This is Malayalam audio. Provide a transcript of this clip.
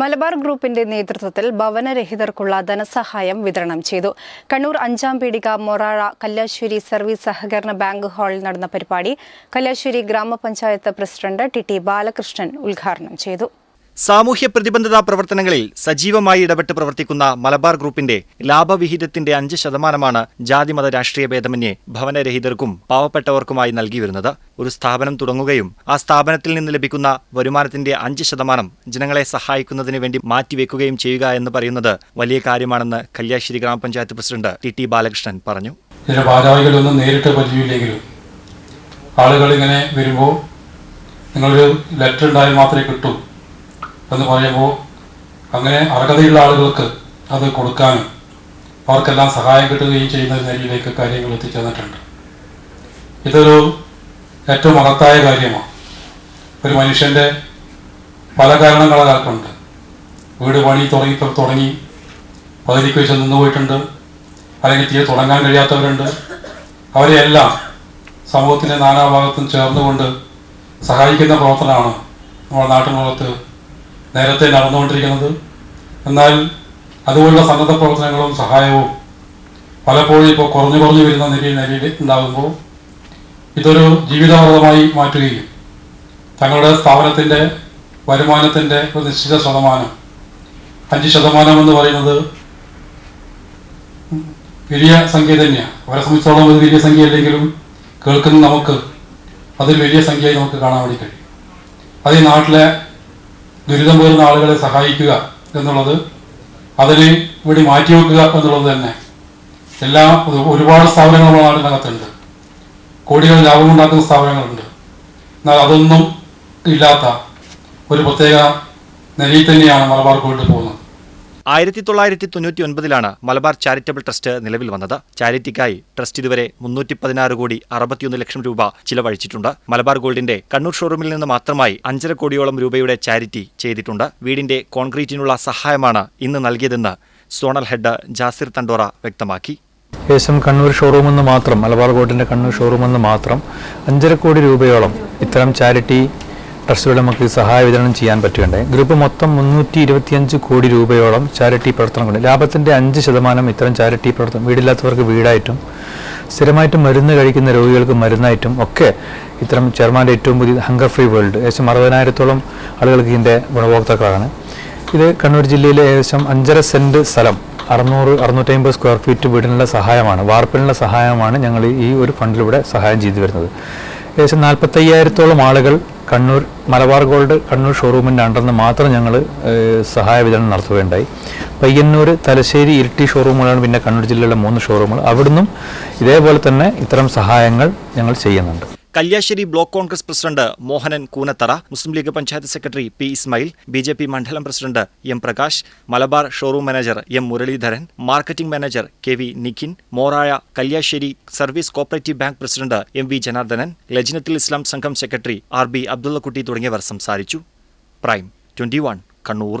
മലബാർ ഗ്രൂപ്പിന്റെ നേതൃത്വത്തിൽ ഭവനരഹിതർക്കുള്ള ധനസഹായം വിതരണം ചെയ്തു. കണ്ണൂർ അഞ്ചാം പീടിക മൊറാഴ കല്ലാശ്ശേരി സർവീസ് സഹകരണ ബാങ്ക് ഹാളിൽ നടന്ന പരിപാടി കല്ലാശ്ശേരി ഗ്രാമപഞ്ചായത്ത് പ്രസിഡന്റ് ടി ടി ബാലകൃഷ്ണൻ ഉദ്ഘാടനം ചെയ്തു. സാമൂഹ്യ പ്രതിബന്ധതാ പ്രവർത്തനങ്ങളിൽ സജീവമായി ഇടപെട്ട് പ്രവർത്തിക്കുന്ന മലബാർ ഗ്രൂപ്പിന്റെ ലാഭവിഹിതത്തിന്റെ അഞ്ച് ശതമാനമാണ് ജാതിമത രാഷ്ട്രീയ ഭേദമന്യേ ഭവനരഹിതർക്കും പാവപ്പെട്ടവർക്കുമായി നൽകി വരുന്നത്. ഒരു സ്ഥാപനം തുടങ്ങുകയും ആ സ്ഥാപനത്തിൽ നിന്ന് ലഭിക്കുന്ന വരുമാനത്തിന്റെ അഞ്ച് ശതമാനം ജനങ്ങളെ സഹായിക്കുന്നതിന് വേണ്ടി മാറ്റിവെക്കുകയും ചെയ്യുക എന്ന് പറയുന്നത് വലിയ കാര്യമാണെന്ന് കല്യാശ്ശേരി ഗ്രാമപഞ്ചായത്ത് പ്രസിഡന്റ് ടി ടി ബാലകൃഷ്ണൻ പറഞ്ഞു. നേരിട്ട് ആളുകൾ ഇങ്ങനെ വരുമ്പോൾ നിങ്ങളൊരു ലെറ്റർ ഉണ്ടായാൽ മാത്രമേ കിട്ടൂ. എന്ന് പറയുമ്പോൾ അങ്ങനെ അർഹതയുള്ള ആളുകൾക്ക് അത് കൊടുക്കാനും അവർക്കെല്ലാം സഹായം കിട്ടുകയും ചെയ്യുന്ന നിലയിലേക്ക് കാര്യങ്ങൾ എത്തിച്ചേർന്നിട്ടുണ്ട്. ഇതൊരു ഏറ്റവും മഹത്തായ കാര്യമാണ്. ഒരു മനുഷ്യന്റെ പല കാരണങ്ങളാക്കുണ്ട് വീട് പണി തുടങ്ങി തുടങ്ങി പകുതിക്ക് വെച്ച് നിന്ന് പോയിട്ടുണ്ട്. അല്ലെങ്കിൽ തീരെ തുടങ്ങാൻ കഴിയാത്തവരുണ്ട്. അവരെയെല്ലാം സമൂഹത്തിന്റെ നാനാഭാഗത്തും ചേർന്നുകൊണ്ട് സഹായിക്കുന്ന പ്രവർത്തനമാണ് നമ്മുടെ നാട്ടിനുള്ളത്. നേരത്തെ നടന്നുകൊണ്ടിരിക്കുന്നത്. എന്നാൽ അതുപോലുള്ള സന്നദ്ധ പ്രവർത്തനങ്ങളും സഹായവും പലപ്പോഴും ഇപ്പോൾ കുറഞ്ഞു കുറഞ്ഞു വരുന്ന നിലയിൽ നിലയിൽ ഉണ്ടാകുമ്പോൾ ഇതൊരു ജീവിതമൃതമായി മാറ്റുകയും തങ്ങളുടെ സ്ഥാപനത്തിന്റെ വരുമാനത്തിന്റെ ഒരു നിശ്ചിത ശതമാനം അഞ്ച് ശതമാനം എന്ന് പറയുന്നത് വലിയ സംഖ്യ തന്നെയാണ്. അവരെ സംബന്ധിച്ചോളം ഒരു വലിയ സംഖ്യ അല്ലെങ്കിലും കേൾക്കുന്ന നമുക്ക് അതൊരു വലിയ സംഖ്യയായി നമുക്ക് കാണാൻ വേണ്ടി കഴിയും. അത് നാട്ടിലെ ദുരിതം വരുന്ന ആളുകളെ സഹായിക്കുക എന്നുള്ളത് അതിന് വേണ്ടി മാറ്റിവെക്കുക എന്നുള്ളത് തന്നെ. എല്ലാ ഒരുപാട് സ്ഥാപനങ്ങൾ നമ്മുടെ നാട്ടിനകത്തുണ്ട് കോടികൾ ലാഭമുണ്ടാക്കുന്ന സ്ഥാപനങ്ങളുണ്ട്. എന്നാൽ അതൊന്നും ഇല്ലാത്ത ഒരു പ്രത്യേക നിലയിൽ തന്നെയാണ് മലബാർ ഗോൾഡ് പോകുന്നത് ആയിരത്തി തൊള്ളായിരത്തി തൊണ്ണൂറ്റി ഒൻപതിലാണ് മലബാർ ചാരിറ്റബിൾ ട്രസ്റ്റ് നിലവിൽ വന്നത്. ചാരിറ്റിക്കായി ട്രസ്റ്റ് ഇതുവരെ മുന്നൂറ്റി പതിനാറ് കോടി അറുപത്തിയൊന്ന് ലക്ഷം രൂപ ചിലവഴിച്ചിട്ടുണ്ട്. മലബാർ ഗോൾഡിന്റെ കണ്ണൂർ ഷോറൂമിൽ നിന്ന് മാത്രമായി അഞ്ചര കോടിയോളം രൂപയുടെ ചാരിറ്റി ചെയ്തിട്ടുണ്ട്. വീടിന്റെ കോൺക്രീറ്റിനുള്ള സഹായമാണ് ഇന്ന് നൽകിയതെന്ന് സോണൽ ഹെഡ് ജാസിർ തണ്ടോറ വ്യക്തമാക്കി. ഏകദേശം കണ്ണൂർ നിന്ന് മാത്രം മലബാർ ഗോൾഡിന്റെ കണ്ണൂർ നിന്ന് മാത്രം അഞ്ചര കോടി രൂപയോളം ഇത്തരം ചാരിറ്റി ട്രസ്റ്റുകൾ നമുക്ക് സഹായ വിതരണം ചെയ്യാൻ പറ്റുകയുണ്ടായി. ഗ്രൂപ്പ് മൊത്തം മുന്നൂറ്റി ഇരുപത്തിയഞ്ച് കോടി രൂപയോളം ചാരിറ്റി പ്രവർത്തനങ്ങളുണ്ട്. ലാഭത്തിന്റെ അഞ്ച് ശതമാനം ഇത്തരം ചാരിറ്റി പ്രവർത്തനം വീടില്ലാത്തവർക്ക് വീടായിട്ടും സ്ഥിരമായിട്ട് മരുന്ന് കഴിക്കുന്ന രോഗികൾക്ക് മരുന്നായിട്ടും ഒക്കെ ഇത്തരം ചെയർമാന്റെ ഏറ്റവും പുതിയ ഹങ്കർ ഫ്രീ വേൾഡ് ഏകദേശം അറുപതിനായിരത്തോളം ആളുകൾക്ക് ഇതിന്റെ ഗുണഭോക്താക്കളാണ്. ഇത് കണ്ണൂർ ജില്ലയിലെ ഏകദേശം അഞ്ചര സെന്റ് സ്ഥലം അറുന്നൂറ് അറുന്നൂറ്റമ്പത് സ്ക്വയർ ഫീറ്റ് വീടിനുള്ള സഹായമാണ് വാർപ്പിനുള്ള സഹായമാണ് ഞങ്ങൾ ഈ ഒരു ഫണ്ടിലൂടെ സഹായം ചെയ്തു വരുന്നത്. ഏകദേശം നാൽപ്പത്തയ്യായിരത്തോളം ആളുകൾ കണ്ണൂർ മലബാർ ഗോൾഡ് കണ്ണൂർ ഷോറൂമിന്റെ അണ്ടർന്ന് മാത്രം ഞങ്ങൾ സഹായ വിതരണം നടത്തുകയുണ്ടായി. പയ്യന്നൂർ തലശ്ശേരി ഇരിട്ടി ഷോറൂമുകളാണ് പിന്നെ കണ്ണൂർ ജില്ലയിലെ മൂന്ന് ഷോറൂമുകൾ. അവിടുന്നും ഇതേപോലെ തന്നെ ഇത്തരം സഹായങ്ങൾ ഞങ്ങൾ ചെയ്യുന്നുണ്ട്. Kalliasseri block Congress president Mohanan Koonathara Muslim League panchayat secretary P Ismail B J P മണ്ഡലം president M Prakash Malabar showroom manager M Muraleedharan marketing manager K V Nikhin Moraya Kalliasseri service cooperative bank president M V Janardhanan Lajnathul Islam Sangham secretary R B Abdullakutty തുടങ്ങിയവർ സംസാരിച്ചു. Prime twenty Kannur.